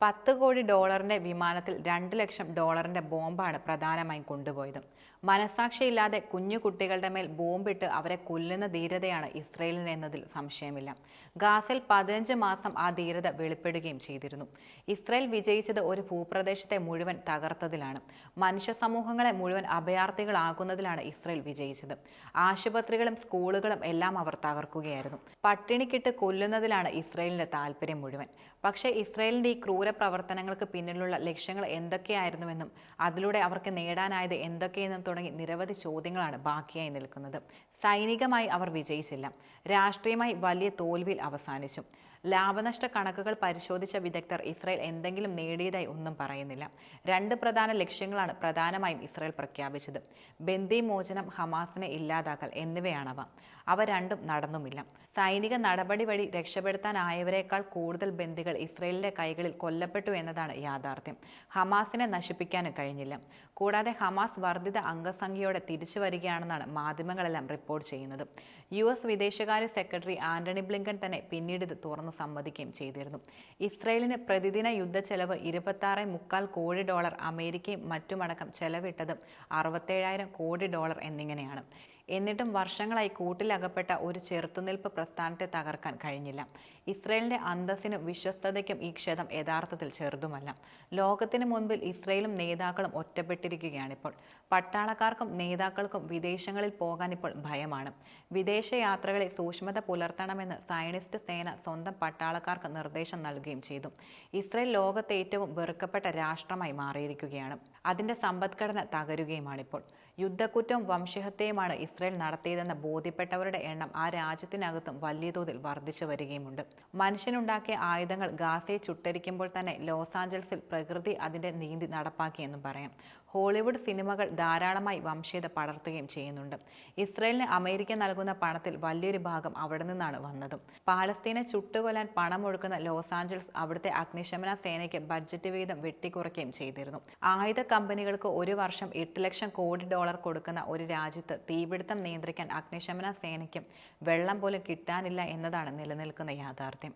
പത്ത് കോടി ഡോളറിന്റെ വിമാനത്തിൽ രണ്ട് ലക്ഷം ഡോളറിന്റെ ബോംബാണ് പ്രധാനമായും കൊണ്ടുപോയത്. മനസാക്ഷിയില്ലാതെ കുഞ്ഞു കുട്ടികളുടെ മേൽ ബോംബിട്ട് അവരെ കൊല്ലുന്ന ധീരതയാണ് ഇസ്രയേലിന് എന്നതിൽ സംശയമില്ല. ഗാസിൽ പതിനഞ്ച് മാസം ആ ധീരത വെളിപ്പെടുകയും ചെയ്തിരുന്നു. ഇസ്രയേൽ വിജയിച്ചത് ഒരു ഭൂപ്രദേശത്തെ മുഴുവൻ തകർത്തതിലാണ്. മനുഷ്യ സമൂഹങ്ങളെ മുഴുവൻ അഭയാർത്ഥികളാകുന്നതിലാണ് ഇസ്രയേൽ വിജയിച്ചത്. ആശുപത്രികളും സ്കൂളുകളും എല്ലാം അവർ തകർക്കുകയായിരുന്നു. പട്ടിണിക്കിട്ട് കൊല്ലുന്നതിലാണ് ഇസ്രയേലിന്റെ താല്പര്യം മുഴുവൻ. പക്ഷേ ഇസ്രയേലിന്റെ ഈ ക്രൂര പ്രവർത്തനങ്ങൾക്ക് പിന്നിലുള്ള ലക്ഷ്യങ്ങൾ എന്തൊക്കെയായിരുന്നുവെന്നും അതിലൂടെ അവർക്ക് നേടാനായത് എന്തൊക്കെയെന്നും തുടങ്ങി നിരവധി ചോദ്യങ്ങളാണ് ബാക്കിയായി നിൽക്കുന്നത്. സൈനികമായി അവർ വിജയിച്ചില്ല. രാഷ്ട്രീയമായി വലിയ തോൽവിയിൽ അവസാനിച്ചു. ലാഭനഷ്ട കണക്കുകൾ പരിശോധിച്ച വിദഗ്ധർ ഇസ്രായേൽ എന്തെങ്കിലും നേടിയതായി ഒന്നും പറയുന്നില്ല. രണ്ട് പ്രധാന ലക്ഷ്യങ്ങളാണ് പ്രധാനമായും ഇസ്രായേൽ പ്രഖ്യാപിച്ചത്. ബന്ദി മോചനം ഹമാസിനെ ഇല്ലാതാക്കൽ എന്നിവയാണവ. അവ രണ്ടും നടന്നുമില്ല. സൈനിക നടപടി വഴി രക്ഷപ്പെടുത്താനായവരെക്കാൾ കൂടുതൽ ബന്ദികൾ ഇസ്രയേലിന്റെ കൈകളിൽ കൊല്ലപ്പെട്ടു എന്നതാണ് യാഥാർത്ഥ്യം. ഹമാസിനെ നശിപ്പിക്കാനും കഴിഞ്ഞില്ല. കൂടാതെ ഹമാസ് വർദ്ധിത അംഗസംഖ്യയോടെ തിരിച്ചു വരികയാണെന്നാണ് മാധ്യമങ്ങളെല്ലാം റിപ്പോർട്ട് ചെയ്യുന്നത്. യു എസ് വിദേശകാര്യ സെക്രട്ടറി ആന്റണി ബ്ലിങ്കൻ തന്നെ പിന്നീട് ഇത് തുറന്നു സമ്മതിക്കുകയും ചെയ്തിരുന്നു. ഇസ്രയേലിന് പ്രതിദിന യുദ്ധ ചെലവ് ഇരുപത്തി മുക്കാൽ കോടി ഡോളർ അമേരിക്കയും മറ്റുമടക്കം ചെലവിട്ടതും അറുപത്തേഴായിരം കോടി ഡോളർ എന്നിങ്ങനെയാണ്. എന്നിട്ടും വർഷങ്ങളായി കൂട്ടിലകപ്പെട്ട ഒരു ചെറുത്തുനിൽപ്പ് പ്രസ്ഥാനത്തെ തകർക്കാൻ കഴിഞ്ഞില്ല. ഇസ്രയേലിന്റെ അന്തസ്സിനും വിശ്വസ്തതയ്ക്കും ഈ ക്ഷതം യഥാർത്ഥത്തിൽ ചെറുതുമല്ല. ലോകത്തിന് മുൻപിൽ ഇസ്രയേലും നേതാക്കളും ഒറ്റപ്പെട്ടിരിക്കുകയാണിപ്പോൾ. പട്ടാളക്കാർക്കും നേതാക്കൾക്കും വിദേശങ്ങളിൽ പോകാൻ ഇപ്പോൾ ഭയമാണ്. വിദേശ യാത്രകളിൽ സൂക്ഷ്മത പുലർത്തണമെന്ന് സയനിസ്റ്റ് സേന സ്വന്തം പട്ടാളക്കാർക്ക് നിർദ്ദേശം നൽകുകയും ചെയ്തു. ഇസ്രയേൽ ലോകത്തെ ഏറ്റവും വെറുക്കപ്പെട്ട രാഷ്ട്രമായി മാറിയിരിക്കുകയാണ്. അതിന്റെ സമ്പദ്ഘടന തകരുകയുമാണിപ്പോൾ. യുദ്ധക്കുറ്റവും വംശഹത്യയുമാണ് ഇസ്രയേൽ നടത്തിയതെന്ന് ബോധ്യപ്പെട്ടവരുടെ എണ്ണം ആ രാജ്യത്തിനകത്തും വലിയ തോതിൽ വർദ്ധിച്ചു വരികയുമുണ്ട്. മനുഷ്യനുണ്ടാക്കിയ ആയുധങ്ങൾ ഗാസയെ ചുട്ടരിക്കുമ്പോൾ തന്നെ ലോസ് ആഞ്ചൽസിൽ പ്രകൃതി അതിന്റെ നീതി നടപ്പാക്കിയെന്നും പറയാം. ഹോളിവുഡ് സിനിമകൾ ധാരാളമായി വംശീയത പടർത്തുകയും ചെയ്യുന്നുണ്ട്. ഇസ്രയേലിന് അമേരിക്ക നൽകുന്ന പണത്തിൽ വലിയൊരു ഭാഗം അവിടെ നിന്നാണ് വന്നതും. പാലസ്തീനെ ചുട്ടുകൊല്ലാൻ പണം ഒഴുക്കുന്ന ലോസ് ആഞ്ചൽസ് അവിടുത്തെ അഗ്നിശമന സേനയ്ക്ക് ബഡ്ജറ്റ് വീതം വെട്ടിക്കുറയ്ക്കുകയും ചെയ്തിരുന്നു. ആയുധ കമ്പനികൾക്ക് ഒരു വർഷം എട്ട് ലക്ഷം കോടി ഡോളർ കൊടുക്കുന്ന ഒരു രാജ്യത്ത് തീപിടുത്തം നിയന്ത്രിക്കാൻ അഗ്നിശമന സേനയ്ക്കും വെള്ളം പോലും കിട്ടാനില്ല എന്നതാണ് നിലനിൽക്കുന്ന യാഥാർത്ഥ്യം.